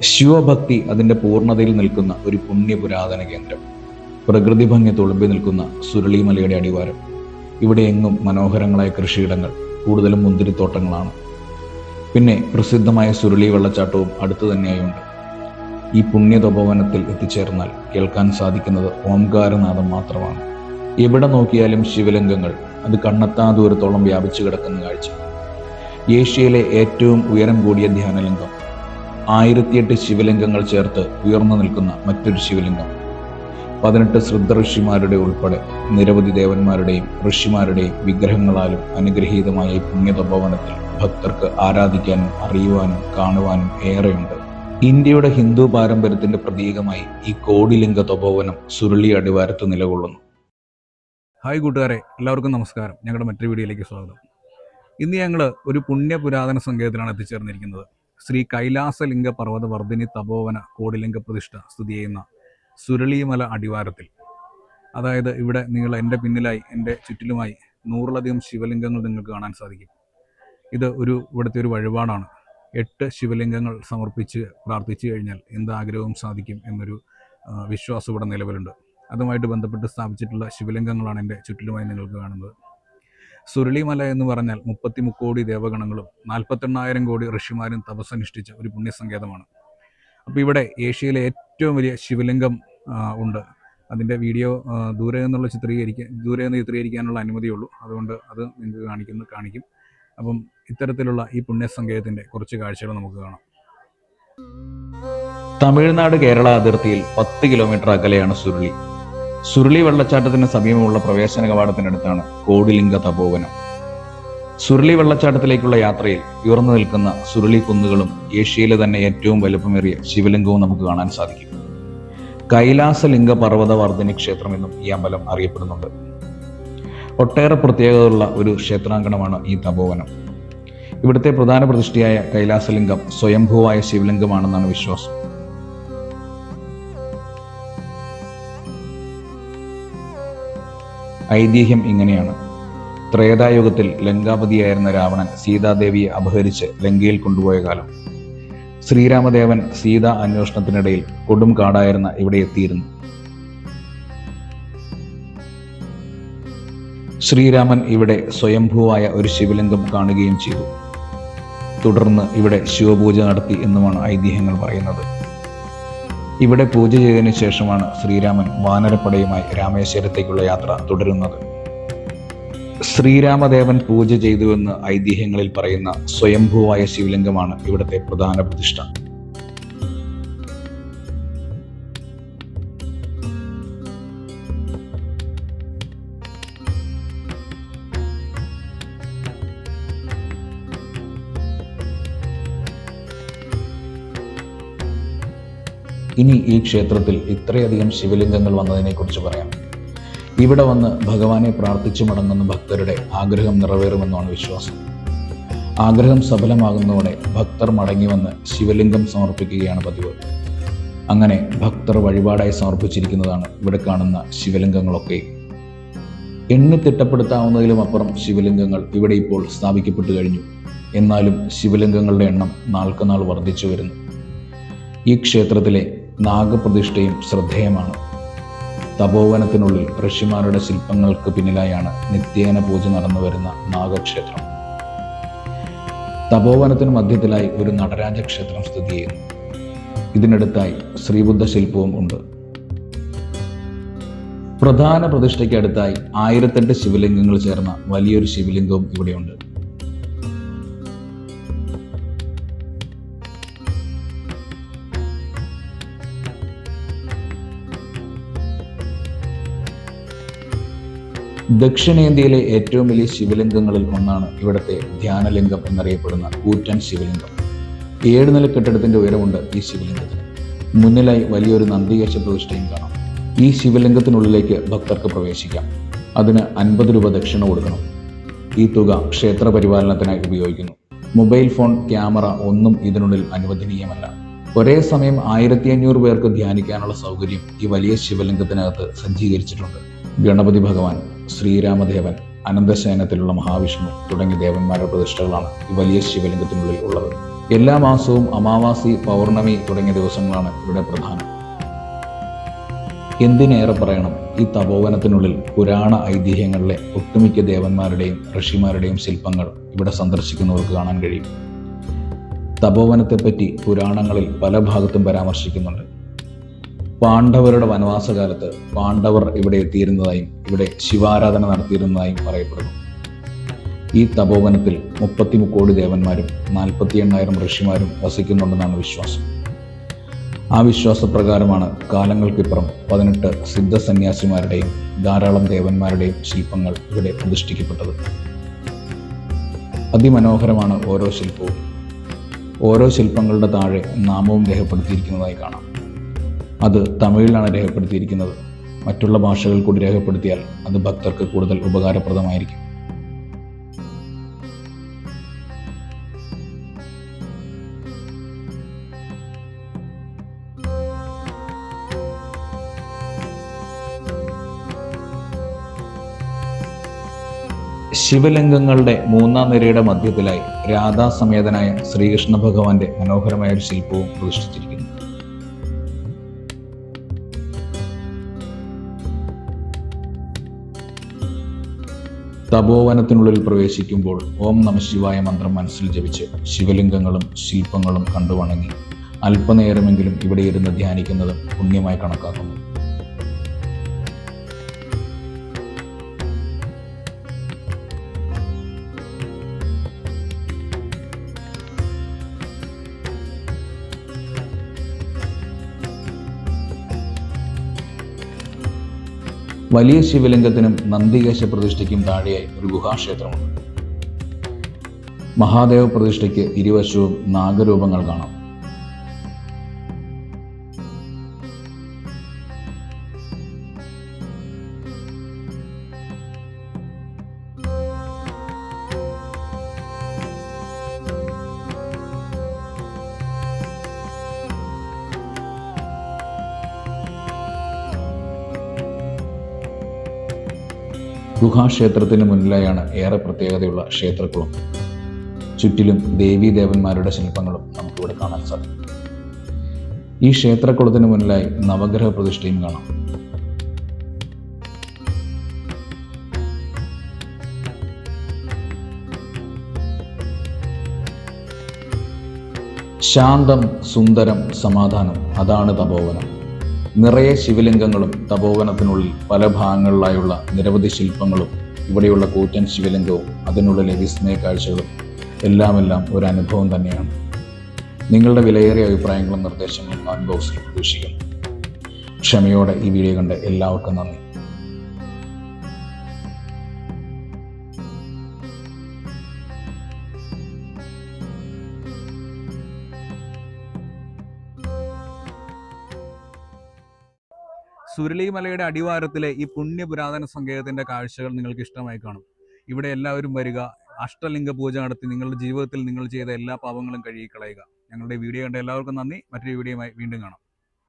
ശിവഭക്തി അതിന്റെ പൂർണതയിൽ നിൽക്കുന്ന ഒരു പുണ്യ പുരാതന കേന്ദ്രം. പ്രകൃതി ഭംഗി തുളുമ്പി നിൽക്കുന്ന സുരളിമലയുടെ അടിവാരം. ഇവിടെ എങ്ങും മനോഹരങ്ങളായ കൃഷിയിടങ്ങൾ കൂടുതലും മുന്തിരിത്തോട്ടങ്ങളാണ്. പിന്നെ പ്രസിദ്ധമായ സുരളി വെള്ളച്ചാട്ടവും അടുത്തു തന്നെയായുണ്ട്. ഈ പുണ്യതപോവനത്തിൽ എത്തിച്ചേർന്നാൽ കേൾക്കാൻ സാധിക്കുന്നത് ഓംകാരനാഥം മാത്രമാണ്. എവിടെ നോക്കിയാലും ശിവലിംഗങ്ങൾ അത് കണ്ണെത്താ ദൂരത്തോളം വ്യാപിച്ചു കിടക്കുന്ന കാഴ്ച. ഏഷ്യയിലെ ഏറ്റവും ഉയരം കൂടിയ ധ്യാനലിംഗം ആയിരത്തിയെട്ട് ശിവലിംഗങ്ങൾ ചേർത്ത് ഉയർന്നു നിൽക്കുന്ന മറ്റൊരു ശിവലിംഗം. പതിനെട്ട് ശ്രദ്ധ ഋഷിമാരുടെ ഉൾപ്പെടെ നിരവധി ദേവന്മാരുടെയും ഋഷിമാരുടെയും വിഗ്രഹങ്ങളാലും അനുഗ്രഹീതമായ ഈ പുണ്യതപോവനത്തിൽ ഭക്തർക്ക് ആരാധിക്കാനും അറിയുവാനും കാണുവാനും ഏറെയുണ്ട്. ഇന്ത്യയുടെ ഹിന്ദു പാരമ്പര്യത്തിന്റെ പ്രതീകമായി ഈ കോടിലിംഗ തപോവനം സുരുളി അടിവാരത്ത് നിലകൊള്ളുന്നു. ഹായ് കൂട്ടുകാരെ എല്ലാവർക്കും നമസ്കാരം. ഞങ്ങളുടെ മറ്റൊരു വീഡിയോയിലേക്ക് സ്വാഗതം. ഇന്ന് ഞങ്ങൾ ഒരു പുണ്യ പുരാതന സങ്കേതത്തിലാണ് എത്തിച്ചേർന്നിരിക്കുന്നത്. ശ്രീ കൈലാസലിംഗ പർവത വർദ്ധിനി തപോവന കോടിലിംഗ പ്രതിഷ്ഠ സ്ഥിതി ചെയ്യുന്ന സുരളിമല അടിവാരത്തിൽ. അതായത് ഇവിടെ നിങ്ങൾ എന്റെ പിന്നിലായി എന്റെ ചുറ്റിലുമായി നൂറിലധികം ശിവലിംഗങ്ങൾ നിങ്ങൾക്ക് കാണാൻ സാധിക്കും. ഇത് ഒരു ഇവിടുത്തെ ഒരു വഴിപാടാണ്. എട്ട് ശിവലിംഗങ്ങൾ സമർപ്പിച്ച് പ്രാർത്ഥിച്ചു കഴിഞ്ഞാൽ എന്ത് ആഗ്രഹവും സാധിക്കും എന്നൊരു വിശ്വാസം ഇവിടെ നിലവിലുണ്ട്. അതുമായിട്ട് ബന്ധപ്പെട്ട് സ്ഥാപിച്ചിട്ടുള്ള ശിവലിംഗങ്ങളാണ് എന്റെ ചുറ്റിലുമായി നിങ്ങൾക്ക് കാണുന്നത്. സുരളിമല എന്ന് പറഞ്ഞാൽ മുപ്പത്തി മുക്കോടി ദേവഗണങ്ങളും നാൽപ്പത്തെണ്ണായിരം കോടി ഋഷിമാരും തപസ്സനുഷ്ഠിച്ച ഒരു പുണ്യസങ്കേതമാണ്. അപ്പോൾ ഇവിടെ ഏഷ്യയിലെ ഏറ്റവും വലിയ ശിവലിംഗം ഉണ്ട്. അതിന്റെ വീഡിയോ ദൂരെ നിന്നുള്ള ചിത്രീകരിക്കാൻ ദൂരെ നിന്ന് ചിത്രീകരിക്കാനുള്ള അനുമതിയുള്ളൂ അതുകൊണ്ട് അത് നിങ്ങൾക്ക് കാണിക്കുന്നു കാണിക്കും. അപ്പം ഇത്തരത്തിലുള്ള ഈ പുണ്യസങ്കേതത്തിന്റെ കുറച്ച് കാഴ്ചകൾ നമുക്ക് കാണാം. തമിഴ്നാട് കേരള അതിർത്തിയിൽ പത്ത് കിലോമീറ്റർ അകലെയാണ് സുരുളി. സുരുളി വെള്ളച്ചാട്ടത്തിന് സമീപമുള്ള പ്രവേശന കവാടത്തിനടുത്താണ് കോടിലിംഗ തപോവനം. സുരുളി വെള്ളച്ചാട്ടത്തിലേക്കുള്ള യാത്രയിൽ ഉയർന്നു നിൽക്കുന്ന സുരുളി കുന്നുകളും ഏഷ്യയിലെ തന്നെ ഏറ്റവും വലുപ്പമേറിയ ശിവലിംഗവും നമുക്ക് കാണാൻ സാധിക്കും. കൈലാസലിംഗ പർവത വർദ്ധിനി ക്ഷേത്രം എന്നും ഈ അമ്പലം അറിയപ്പെടുന്നുണ്ട്. ഒട്ടേറെ പ്രത്യേകതയുള്ള ഒരു ക്ഷേത്രാങ്കണമാണ് ഈ തപോവനം. ഇവിടുത്തെ പ്രധാന പ്രതിഷ്ഠയായ കൈലാസലിംഗം സ്വയംഭൂവായ ശിവലിംഗമാണെന്നാണ് വിശ്വാസം. ഐതിഹ്യം ഇങ്ങനെയാണ്. ത്രേതായുഗത്തിൽ ലങ്കാപതിയായിരുന്ന രാവണൻ സീതാദേവിയെ അപഹരിച്ച് ലങ്കയിൽ കൊണ്ടുപോയ കാലം. ശ്രീരാമദേവൻ സീത അന്വേഷണത്തിനിടയിൽ കൊടും കാടായിരുന്ന ഇവിടെ എത്തിയിരുന്നു. ശ്രീരാമൻ ഇവിടെ സ്വയംഭൂവായ ഒരു ശിവലിംഗം കാണുകയും ചെയ്തു. തുടർന്ന് ഇവിടെ ശിവപൂജ നടത്തി എന്നുമാണ് ഐതിഹ്യങ്ങൾ പറയുന്നത്. ഇവിടെ പൂജ ചെയ്തതിനു ശേഷമാണ് ശ്രീരാമൻ വാനരപ്പടയുമായി രാമേശ്വരത്തേക്കുള്ള യാത്ര തുടരുന്നത്. ശ്രീരാമദേവൻ പൂജ ചെയ്തുവെന്ന് ഐതിഹ്യങ്ങളിൽ പറയുന്ന സ്വയംഭൂവായ ശിവലിംഗമാണ് ഇവിടുത്തെ പ്രധാന പ്രതിഷ്ഠ. ഇനി ഈ ക്ഷേത്രത്തിൽ ഇത്രയധികം ശിവലിംഗങ്ങൾ വന്നതിനെക്കുറിച്ച് പറയാം. ഇവിടെ വന്ന് ഭഗവാനെ പ്രാർത്ഥിച്ചു മടങ്ങുന്ന ഭക്തരുടെ ആഗ്രഹം നിറവേറുമെന്നാണ് വിശ്വാസം. ആഗ്രഹം സഫലമാകുന്നതോടെ ഭക്തർ മടങ്ങി വന്ന് ശിവലിംഗം സമർപ്പിക്കുകയാണ് പതിവ്. അങ്ങനെ ഭക്തർ വഴിപാടായി സമർപ്പിച്ചിരിക്കുന്നതാണ് ഇവിടെ കാണുന്ന ശിവലിംഗങ്ങളൊക്കെ. എണ്ണി തിട്ടപ്പെടുത്താവുന്നതിലും അപ്പുറം ശിവലിംഗങ്ങൾ ഇവിടെ ഇപ്പോൾ സ്ഥാപിക്കപ്പെട്ടു കഴിഞ്ഞു. എന്നാലും ശിവലിംഗങ്ങളുടെ എണ്ണം നാൾക്കുനാൾ വർദ്ധിച്ചു വരുന്നു. ഈ ക്ഷേത്രത്തിലെ നാഗപ്രതിഷ്ഠയും ശ്രദ്ധേയമാണ്. തപോവനത്തിനുള്ളിൽ ഋഷിമാരുടെ ശില്പങ്ങൾക്ക് പിന്നിലായാണ് നിത്യേന പൂജ നടന്നു വരുന്ന നാഗക്ഷേത്രം. തപോവനത്തിന് മധ്യത്തിലായി ഒരു നടരാജ ക്ഷേത്രം സ്ഥിതി ചെയ്യുന്നു. ഇതിനടുത്തായി ശ്രീബുദ്ധ ശില്പവും ഉണ്ട്. പ്രധാന പ്രതിഷ്ഠയ്ക്കടുത്തായി ആയിരത്തെട്ട് ശിവലിംഗങ്ങൾ ചേർന്ന വലിയൊരു ശിവലിംഗവും ഇവിടെയുണ്ട്. ദക്ഷിണേന്ത്യയിലെ ഏറ്റവും വലിയ ശിവലിംഗങ്ങളിൽ ഒന്നാണ് ഇവിടുത്തെ ധ്യാനലിംഗം എന്നറിയപ്പെടുന്ന കൂറ്റൻ ശിവലിംഗം. ഏഴ് നില കെട്ടിടത്തിന്റെ ഉയരമുണ്ട് ഈ ശിവലിംഗത്തിന്. മുന്നിലായി വലിയൊരു നന്ദികേശ പ്രതിഷ്ഠയും കാണാം. ഈ ശിവലിംഗത്തിനുള്ളിലേക്ക് ഭക്തർക്ക് പ്രവേശിക്കാം. അതിന് അൻപത് രൂപ ദക്ഷിണ കൊടുക്കണം. ഈ തുക ക്ഷേത്ര പരിപാലനത്തിനായി ഉപയോഗിക്കുന്നു. മൊബൈൽ ഫോൺ ക്യാമറ ഒന്നും ഇതിനുള്ളിൽ അനുവദനീയമല്ല. ഒരേ സമയം ആയിരത്തി അഞ്ഞൂറ് പേർക്ക് ധ്യാനിക്കാനുള്ള സൗകര്യം ഈ വലിയ ശിവലിംഗത്തിനകത്ത് സജ്ജീകരിച്ചിട്ടുണ്ട്. ഗണപതി ഭഗവാൻ ശ്രീരാമദേവൻ അനന്തശയനത്തിലുള്ള മഹാവിഷ്ണു തുടങ്ങിയ ദേവന്മാരുടെ പ്രതിഷ്ഠകളാണ് ഈ വലിയ ശിവലിംഗത്തിനുള്ളിൽ ഉള്ളത്. എല്ലാ മാസവും അമാവാസി പൗർണമി തുടങ്ങിയ ദിവസങ്ങളാണ് ഇവിടെ പ്രധാനം. എന്തിനേറെ പറയണം? ഈ തപോവനത്തിനുള്ളിൽ പുരാണ ഐതിഹ്യങ്ങളിലെ ഒട്ടുമിക്ക ദേവന്മാരുടെയും ഋഷിമാരുടെയും ശില്പങ്ങൾ ഇവിടെ സന്ദർശിക്കുന്നവർക്ക് കാണാൻ കഴിയും. തപോവനത്തെപ്പറ്റി പുരാണങ്ങളിൽ പല ഭാഗത്തും പരാമർശിക്കുന്നുണ്ട്. പാണ്ഡവരുടെ വനവാസകാലത്ത് പാണ്ഡവർ ഇവിടെ എത്തിയിരുന്നതായും ഇവിടെ ശിവാരാധന നടത്തിയിരുന്നതായും പറയപ്പെടുന്നു. ഈ തപോവനത്തിൽ മുപ്പത്തി കോടി ദേവന്മാരും നാൽപ്പത്തി എണ്ണായിരം ഋഷിമാരും വസിക്കുന്നുണ്ടെന്നാണ് വിശ്വാസം. ആ വിശ്വാസപ്രകാരമാണ് കാലങ്ങൾക്കിപ്പുറം പതിനെട്ട് സിദ്ധസന്യാസിമാരുടെയും ധാരാളം ദേവന്മാരുടെയും ശില്പങ്ങൾ ഇവിടെ പ്രതിഷ്ഠിക്കപ്പെട്ടത്. അതിമനോഹരമാണ് ഓരോ ശില്പവും. ഓരോ ശില്പങ്ങളുടെ താഴെ നാമവും രേഖപ്പെടുത്തിയിരിക്കുന്നതായി കാണാം. അത് തമിഴിലാണ് രേഖപ്പെടുത്തിയിരിക്കുന്നത്. മറ്റുള്ള ഭാഷകൾ കൂടി രേഖപ്പെടുത്തിയാൽ അത് ഭക്തർക്ക് കൂടുതൽ ഉപകാരപ്രദമായിരിക്കും. ശിവലിംഗങ്ങളുടെ മൂന്നാം നിരയുടെ മധ്യത്തിലായി രാധാസമേതനായ ശ്രീകൃഷ്ണ ഭഗവാന്റെ മനോഹരമായ ഒരു ശില്പവും പ്രതിഷ്ഠിച്ചിരിക്കുന്നു. തപോവനത്തിനുള്ളിൽ പ്രവേശിക്കുമ്പോൾ ഓം നമ ശിവായ മന്ത്രം മനസ്സിൽ ജപിച്ച് ശിവലിംഗങ്ങളും ശില്പങ്ങളും കണ്ടു വണങ്ങി അല്പനേരമെങ്കിലും ഇവിടെ ഇരുന്ന് ധ്യാനിക്കുന്നത് പുണ്യമായി കണക്കാക്കുന്നു. വലിയ ശിവലിംഗത്തിനും നന്ദികേശ പ്രതിഷ്ഠയ്ക്കും താഴെയായി ഒരു ഗുഹാക്ഷേത്രമുണ്ട്. മഹാദേവ പ്രതിഷ്ഠയ്ക്ക് ഇരുവശവും നാഗരൂപങ്ങൾ കാണാം. ഗുഹാക്ഷേത്രത്തിന് മുന്നിലായാണ് ഏറെ പ്രത്യേകതയുള്ള ക്ഷേത്രക്കുളം. ചുറ്റിലും ദേവീ ദേവന്മാരുടെ ശില്പങ്ങളും നമുക്കിവിടെ കാണാൻ സാധിക്കും. ഈ ക്ഷേത്രക്കുളത്തിന് മുന്നിലായി നവഗ്രഹ പ്രതിഷ്ഠയും കാണാം. ശാന്തം സുന്ദരം സമാധാനം അതാണ് തപോവനം. നിറയെ ശിവലിംഗങ്ങളും തപോവനത്തിനുള്ളിൽ പല ഭാഗങ്ങളിലായുള്ള നിരവധി ശില്പങ്ങളും ഇവിടെയുള്ള കൂറ്റൻ ശിവലിംഗവും അതിനുള്ളിലെ വിസ്മയ കാഴ്ചകളും എല്ലാം എല്ലാം ഒരു അനുഭവം തന്നെയാണ്. നിങ്ങളുടെ വിലയേറിയ അഭിപ്രായങ്ങളും നിർദ്ദേശങ്ങളും കമന്റ് ബോക്സിൽ പ്രതീക്ഷിക്കുന്നു ക്ഷമയോടെ ഈ വീഡിയോ കണ്ട് എല്ലാവർക്കും നന്ദി. സുരളിമലയുടെ അടിവാരത്തിലെ ഈ പുണ്യ പുരാതന സങ്കേതത്തിന്റെ കാഴ്ചകൾ നിങ്ങൾക്ക് ഇഷ്ടമായി കാണും. ഇവിടെ എല്ലാവരും വരിക അഷ്ടലിംഗ പൂജ നടത്തി നിങ്ങളുടെ ജീവിതത്തിൽ നിങ്ങൾ ചെയ്ത എല്ലാ പാപങ്ങളും കഴുകിക്കളയുക. ഞങ്ങളുടെ വീഡിയോ കണ്ട എല്ലാവർക്കും നന്ദി. മറ്റൊരു വീഡിയോയുമായി വീണ്ടും കാണാം.